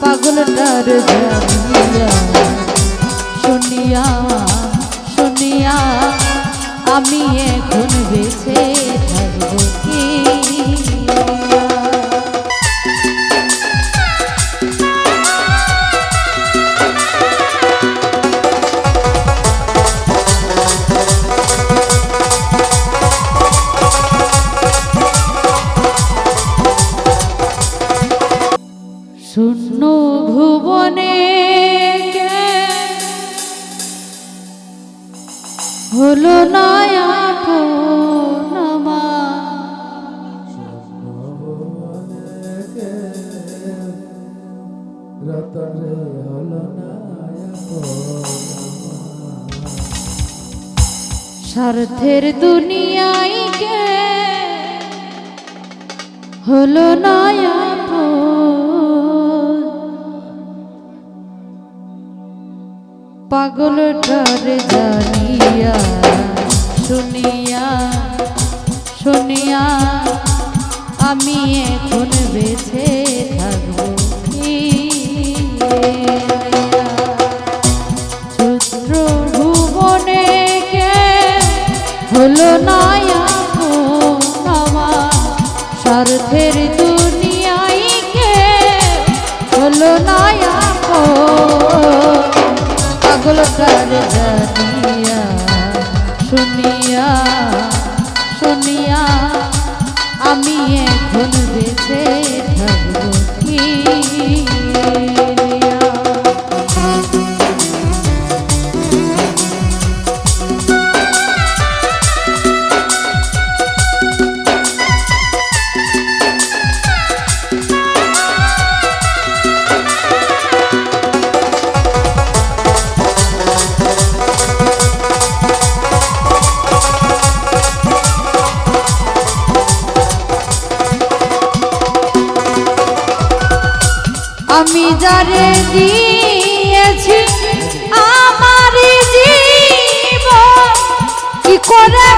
পাগলটার জানিয়া শুনিয়া শুনিয়া আমি এখন বেছে থাকব কি? শূন্য ভুবনে হলো নয়াপনামা রতরে হলো স্বার্থের দুনিয়ায় কে? হলো নয়াপন পাগলটার জানিয়া, শুনিয়া শুনিয়া আমি এখন বেঁচে থাকব কি? সূত্র ভুবনে কে হলো আমার? স্বার্থের দুনিয়ায় কে হলো পাগলটার কার শুনিয়া আমি যারে দিয়েছি আমার জীব কি করে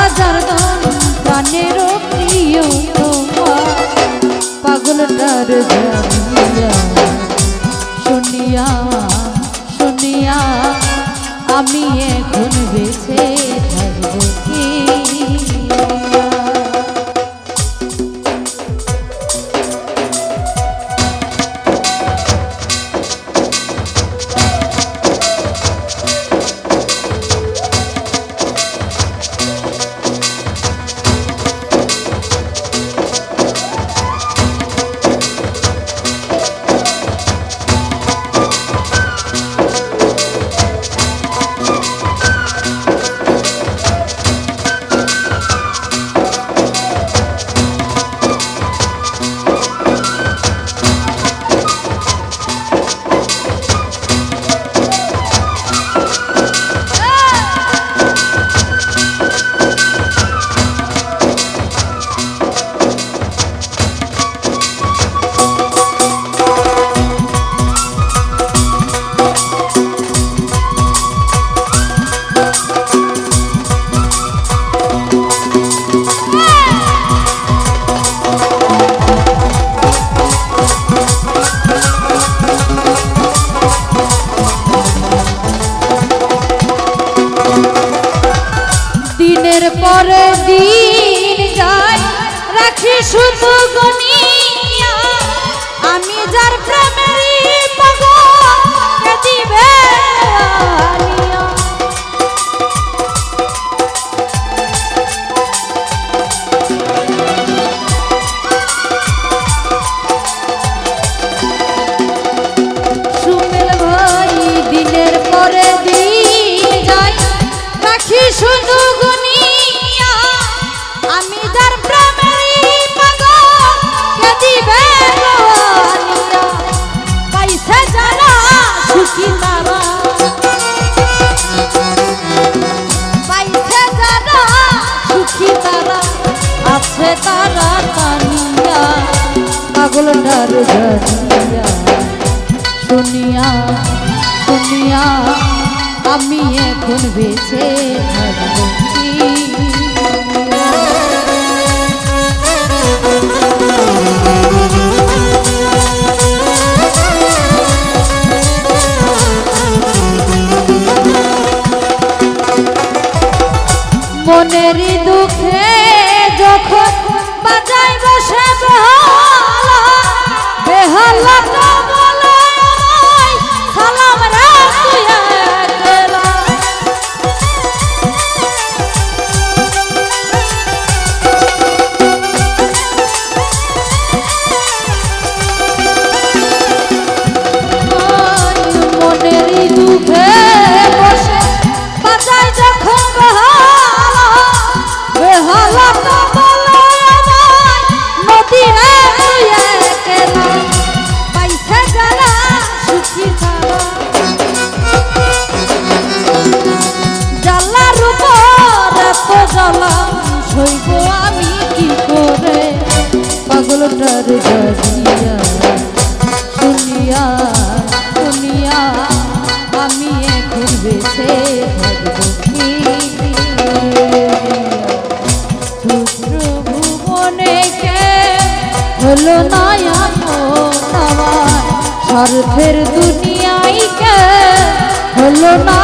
রাজার দল প্রাণের প্রিয় পাগলটার জানিয়া শুনিয়া পাগলটার জানিয়া শুনিয়া শুনিয়া আমি এখন বেঁচে থাকব মনেরই দুঃখে যখন বাজাই বসে বেহালা পাগলটার জানিয়া শুনিয়া শুনিয়া, আমি এখন বেঁচে থাকব কি? শুক্র ভুবনে কে? হলো না স্বার্থের দুনিয়ায় কে? হলো না